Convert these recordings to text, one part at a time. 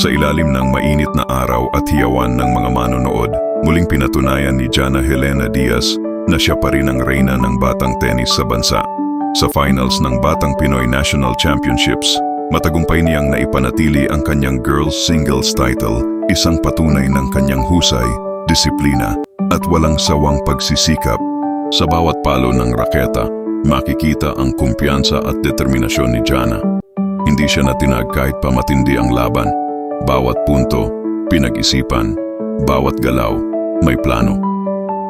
Sa ilalim ng mainit na araw at hiyawan ng mga manonood, muling pinatunayan ni Jana Helena Diaz na siya pa rin ang reyna ng batang tennis sa bansa. Sa finals ng Batang Pinoy National Championships, matagumpay niyang naipanatili ang kanyang girls singles title, isang patunay ng kanyang husay, disiplina at walang sawang pagsisikap. Sa bawat palo ng raketa, makikita ang kumpiyansa at determinasyon ni Jana. Hindi siya natinag kahit pa matindi ang laban. Bawat punto, pinag-isipan, bawat galaw, may plano.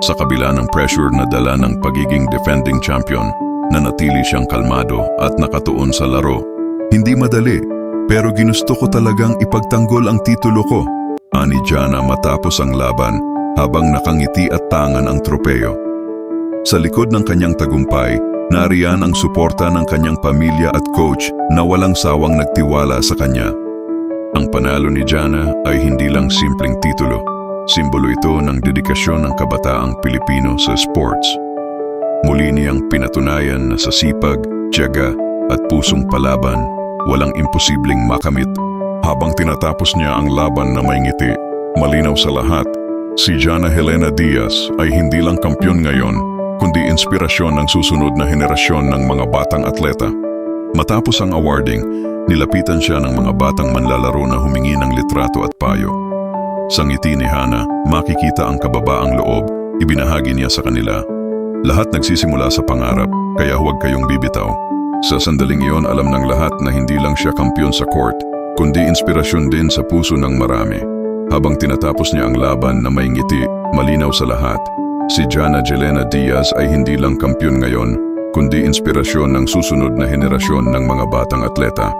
Sa kabila ng pressure na dala ng pagiging defending champion, nanatili siyang kalmado at nakatuon sa laro. Hindi madali, pero ginusto ko talagang ipagtanggol ang titulo ko. Ani Jana matapos ang laban habang nakangiti at tangan ang tropeyo. Sa likod ng kanyang tagumpay, nariyan ang suporta ng kanyang pamilya at coach na walang sawang nagtiwala sa kanya. Panalo ni Jana ay hindi lang simpleng titulo. Simbolo ito ng dedikasyon ng kabataang Pilipino sa sports. Muli niyang pinatunayan na sa sipag, tiyaga at pusong palaban, walang imposibleng makamit. Habang tinatapos niya ang laban na may ngiti, malinaw sa lahat, si Jana Helena Diaz ay hindi lang kampyon ngayon, kundi inspirasyon ng susunod na henerasyon ng mga batang atleta. Matapos ang awarding, nilapitan siya ng mga batang manlalaro na humingi ng litrato at payo. Sa ngiti ni Hana, makikita ang kababaang loob, ibinahagi niya sa kanila. Lahat nagsisimula sa pangarap, kaya huwag kayong bibitaw. Sa sandaling iyon, alam ng lahat na hindi lang siya kampyon sa court, kundi inspirasyon din sa puso ng marami. Habang tinatapos niya ang laban na may ngiti, malinaw sa lahat, si Jana Jelena Diaz ay hindi lang kampyon ngayon, kundi inspirasyon ng susunod na henerasyon ng mga batang atleta.